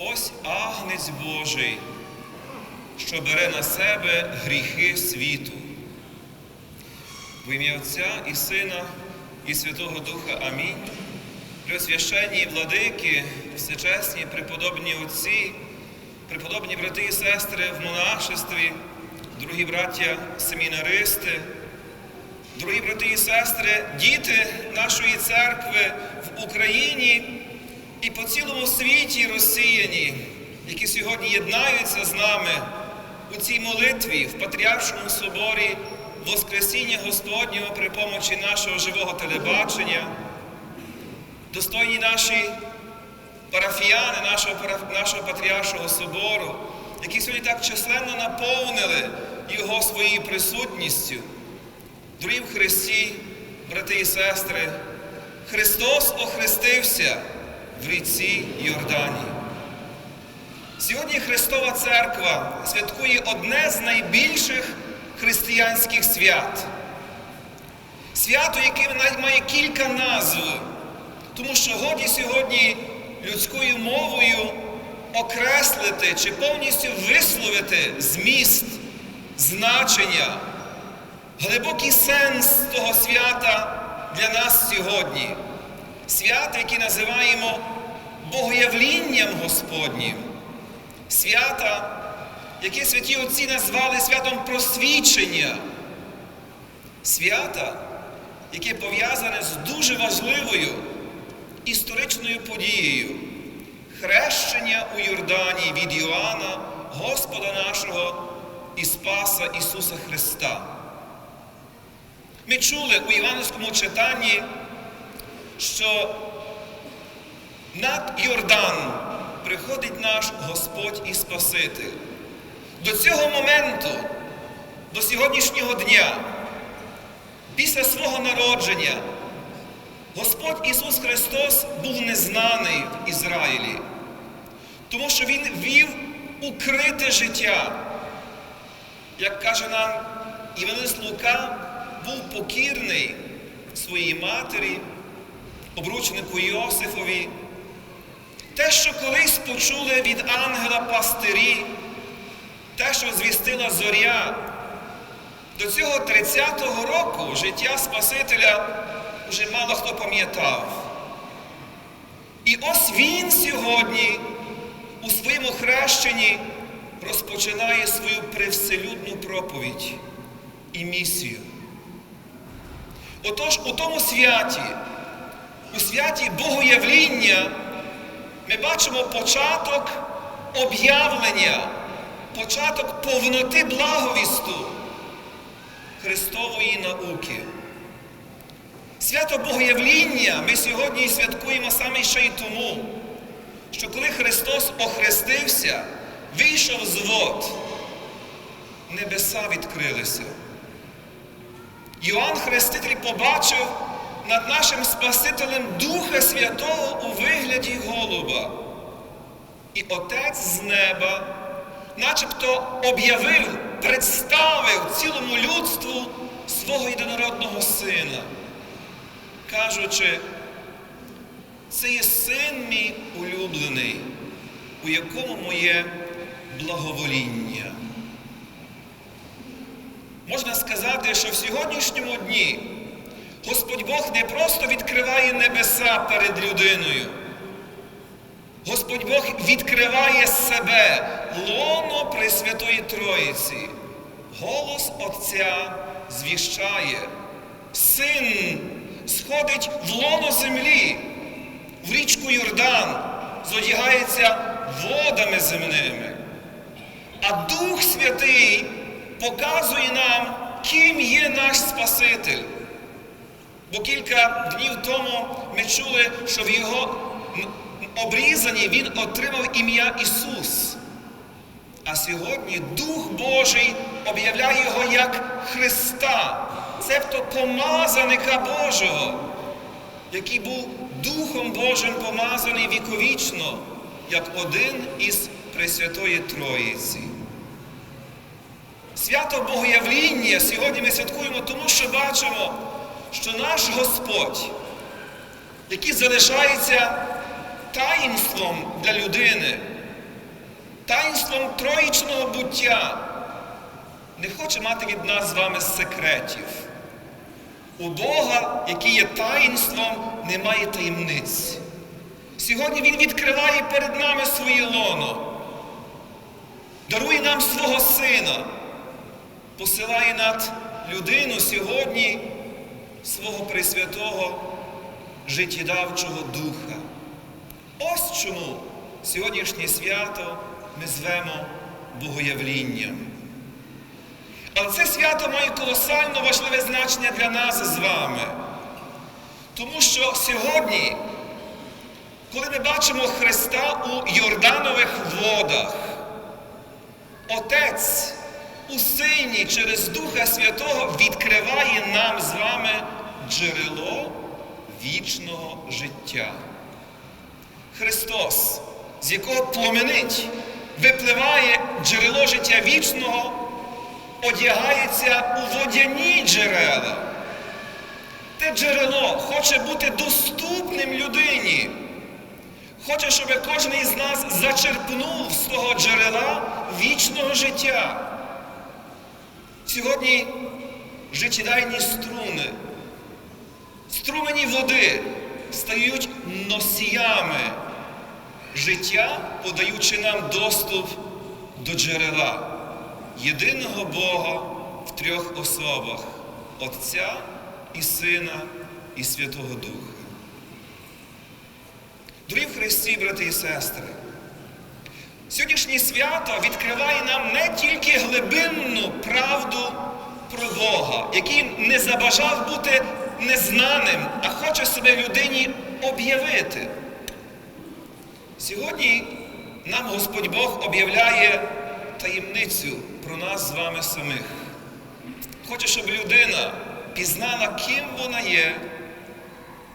Ось агнець Божий, що бере на себе гріхи світу. В ім'я Отця і Сина, і Святого Духа Амінь. Преосвященні владики, всечесні, преподобні отці, преподобні брати і сестри в монашестві, дорогі браття семінаристи, дорогі брати і сестри, діти нашої церкви в Україні і по цілому світі розсіяні, які сьогодні єднаються з нами у цій молитві в Патріаршому соборі Воскресіння Господнього при помочі нашого живого телебачення, достойні наші парафіяни нашого, нашого Патріаршого собору, які сьогодні так численно наповнили його своєю присутністю. Дорогі в Христі, брати і сестри, Христос охрестився в ріці Йордані. Сьогодні Христова Церква святкує одне з найбільших християнських свят. Свято, яке має кілька назв, тому що годі сьогодні людською мовою окреслити чи повністю висловити зміст, значення, глибокий сенс того свята для нас сьогодні. Свято, яке називаємо Богоявлінням Господнім. Свята, яке святі отці назвали святом просвічення. Свята, яке пов'язане з дуже важливою історичною подією хрещення у Йордані від Йоанна, Господа нашого і Спаса Ісуса Христа. Ми чули у Івановському читанні, що над Йордан приходить наш Господь і Спаситель. До цього моменту, до сьогоднішнього дня, після свого народження, Господь Ісус Христос був незнаний в Ізраїлі, тому що Він вів укрите життя. Як каже нам Іванець Лука, був покірний своїй матері, обручнику Йосифові. Те, що колись почули від ангела пастирі, те, що звістила зоря, до цього 30-го року життя Спасителя вже мало хто пам'ятав. І ось він сьогодні у своєму хрещенні розпочинає свою привселюдну проповідь і місію. Отож, у тому святі, у святі Богоявління, ми бачимо початок об'явлення, початок повноти благовісту Христової науки. Свято Богоявління ми сьогодні святкуємо саме ще й тому, що коли Христос охрестився, вийшов з вод, небеса відкрилися. Йоанн Хреститель побачив над нашим Спасителем Духа Святого у вигляді голуба. І Отець з неба начебто об'явив, представив цілому людству свого єдинородного сина, кажучи, це є син мій улюблений, у якому моє благовоління. Можна сказати, що в сьогоднішньому дні Господь Бог не просто відкриває небеса перед людиною. Господь Бог відкриває себе, лоно Пресвятої Троїці. Голос Отця звіщає. Син сходить в лоно землі, в річку Йордан, зодягається водами земними. А Дух Святий показує нам, ким є наш Спаситель. Бо кілька днів тому ми чули, що в його обрізанні він отримав ім'я Ісус. А сьогодні Дух Божий об'являє його як Христа, цебто помазаника Божого, який був Духом Божим помазаний віковічно, як один із Пресвятої Троїці. Свято Богоявління сьогодні ми святкуємо, тому що бачимо, що наш Господь, який залишається таїнством для людини, таїнством троїчного буття, не хоче мати від нас з вами секретів. У Бога, який є таїнством, немає таємниць. Сьогодні Він відкриває перед нами своє лоно, дарує нам свого сина, посилає над людину сьогодні свого Пресвятого життєдавчого Духа. Ось чому сьогоднішнє свято ми звемо Богоявлінням. Але це свято має колосально важливе значення для нас з вами. Тому що сьогодні, коли ми бачимо Христа у Йорданових водах, Отець у Сині через Духа Святого відкриває нам з вами джерело вічного життя. Христос, з якого пломенить, випливає джерело життя вічного, одягається у водяні джерела. Те джерело хоче бути доступним людині. Хоче, щоб кожен із нас зачерпнув з того джерела вічного життя. Сьогодні життєдайні струни, струмені води стають носіями життя, подаючи нам доступ до джерела єдиного Бога в трьох особах Отця і Сина і Святого Духа. Дорогі в Христі, брати і сестри, сьогоднішнє свято відкриває нам не тільки глибинну правду про Бога, який не забажав бути незнаним, а хоче себе людині об'явити. Сьогодні нам Господь Бог об'являє таємницю про нас з вами самих. Хоче, щоб людина пізнала, ким вона є,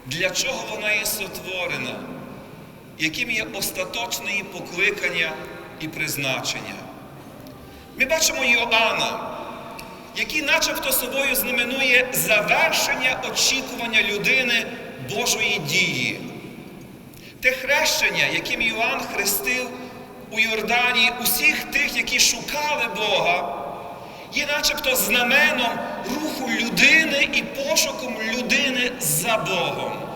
для чого вона є сотворена, яким є остаточне її покликання і призначення. Ми бачимо Йоанна, який начебто собою знаменує завершення очікування людини Божої дії. Те хрещення, яким Йоанн хрестив у Йордані усіх тих, які шукали Бога, є начебто знаменом руху людини і пошуком людини за Богом.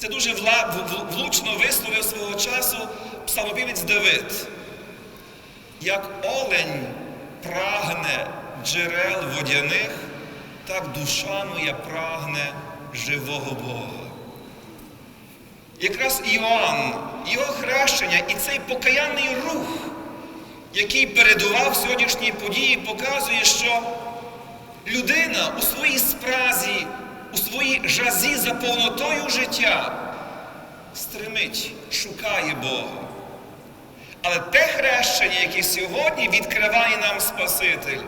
Це дуже влучно висловив свого часу псалмопівець Давид. Як олень прагне джерел водяних, так душа моя прагне живого Бога. Якраз Іоанн, його хрещення і цей покаянний рух, який передував сьогоднішній події, показує, що людина у своїй спразі, у своїй жазі за повнотою життя стримить, шукає Бога. Але те хрещення, яке сьогодні відкриває нам Спаситель,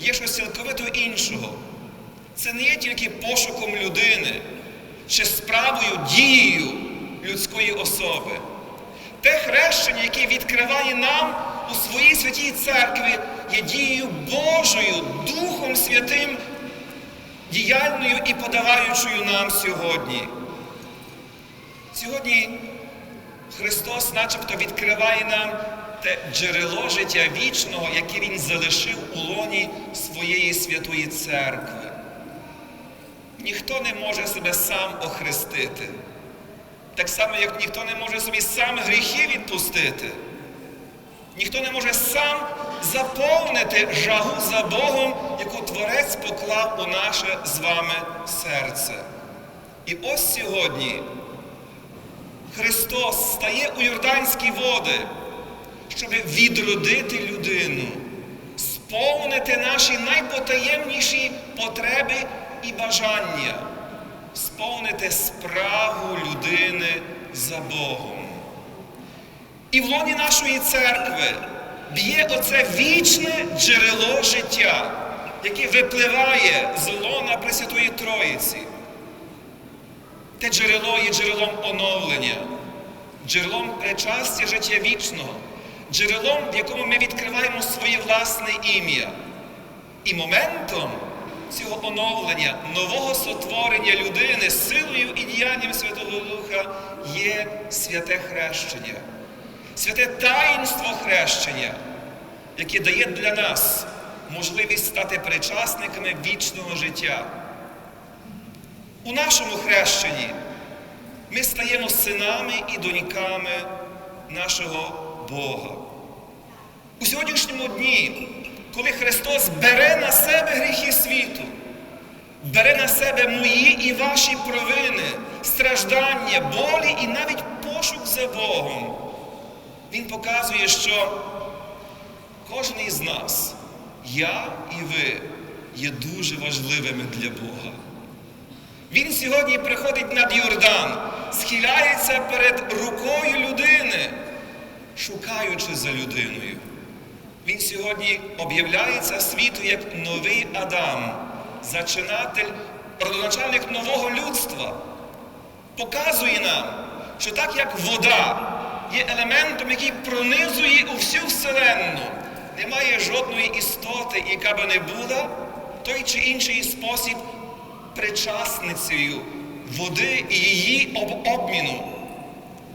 є щось цілковито іншого. Це не є тільки пошуком людини чи справою, дією людської особи. Те хрещення, яке відкриває нам у своїй святій церкві, є дією Божою, Духом Святим, діяльною і подаваючою нам сьогодні. Сьогодні Христос начебто відкриває нам те джерело життя вічного, яке Він залишив у лоні своєї святої церкви. Ніхто не може себе сам охрестити. Так само, як ніхто не може собі сам гріхи відпустити. Ніхто не може сам заповнити жагу за Богом, яку Творець поклав у наше з вами серце. І ось сьогодні Христос стає у Йорданські води, щоб відродити людину, сповнити наші найпотаємніші потреби і бажання, сповнити справу людини за Богом. І в лоні нашої церкви б'є оце вічне джерело життя, яке випливає з лона Пресвятої Троїці. Те джерело є джерелом оновлення, джерелом причастя життя вічного, джерелом, в якому ми відкриваємо своє власне ім'я. І моментом цього оновлення, нового сотворення людини силою і діянням Святого Духа є святе хрещення. Святе таїнство хрещення, яке дає для нас можливість стати причасниками вічного життя. У нашому хрещенні ми стаємо синами і доньками нашого Бога. У сьогоднішньому дні, коли Христос бере на себе гріхи світу, бере на себе мої і ваші провини, страждання, болі і навіть пошук за Богом, Він показує, що кожен із нас, я і ви, є дуже важливими для Бога. Він сьогодні приходить над Йордан, схиляється перед рукою людини, шукаючи за людиною. Він сьогодні об'являється світу як новий Адам, зачинатель, родоначальник нового людства. Показує нам, що так як вода є елементом, який пронизує у всю Вселенну, немає жодної істоти, яка би не була, той чи інший спосіб причасницею води і її об- обміну.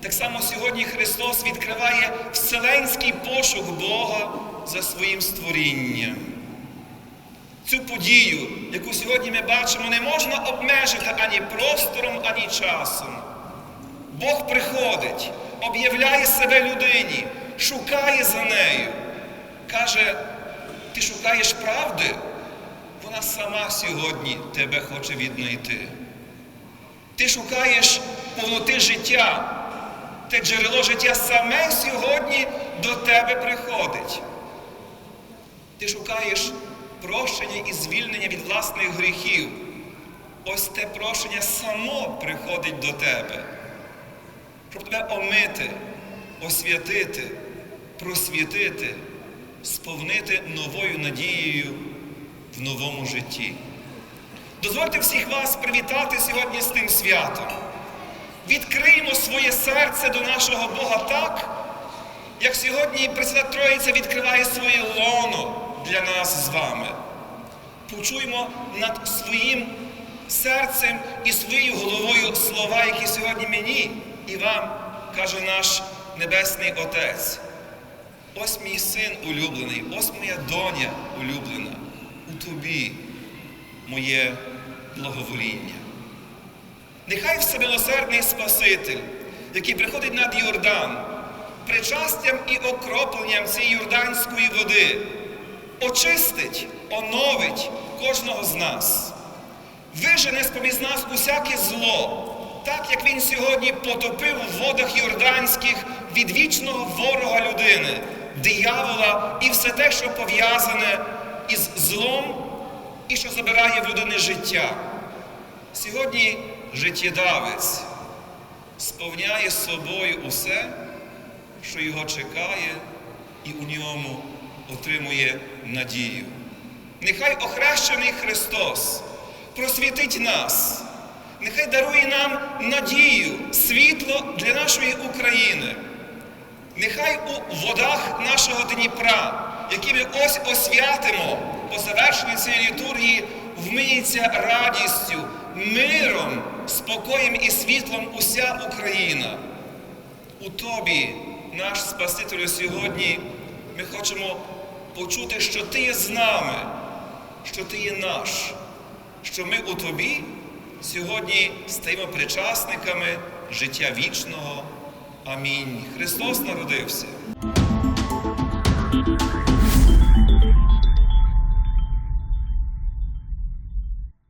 Так само сьогодні Христос відкриває вселенський пошук Бога за своїм створінням. Цю подію, яку сьогодні ми бачимо, не можна обмежити ані простором, ані часом. Бог приходить, об'являє себе людині, шукає за нею. Каже, ти шукаєш правди, вона сама сьогодні тебе хоче віднайти. Ти шукаєш повноти життя, те джерело життя саме сьогодні до тебе приходить. Ти шукаєш прощення і звільнення від власних гріхів. Ось те прощення само приходить до тебе, тебе омити, освятити, просвітити, сповнити новою надією в новому житті. Дозвольте всіх вас привітати сьогодні з тим святом. Відкриємо своє серце до нашого Бога так, як сьогодні Пресвята Троїця відкриває своє лоно для нас з вами. Почуємо над своїм серцем і своєю головою слова, які сьогодні мені і вам каже наш Небесний Отець. Ось мій син улюблений, ось моя доня улюблена. У тобі моє благовоління. Нехай всемилосердний Спаситель, який приходить над Йордан, причастям і окропленням цієї йорданської води, очистить, оновить кожного з нас, вижене з-поміж нас усяке зло, так як він сьогодні потопив у водах йорданських від вічного ворога людини, диявола і все те, що пов'язане із злом і що забирає в людини життя. Сьогодні життєдавець сповняє собою усе, що його чекає, і у ньому отримує надію. Нехай охрещений Христос просвітить нас, нехай дарує нам надію, світло для нашої України. Нехай у водах нашого Дніпра, які ми ось освятимо по завершенню цієї літургії, вмиється радістю, миром, спокоєм і світлом уся Україна. У тобі, наш Спасителю, сьогодні ми хочемо почути, що Ти є з нами, що Ти є наш, що ми у тобі сьогодні стаємо причасниками життя вічного. Амінь. Христос народився.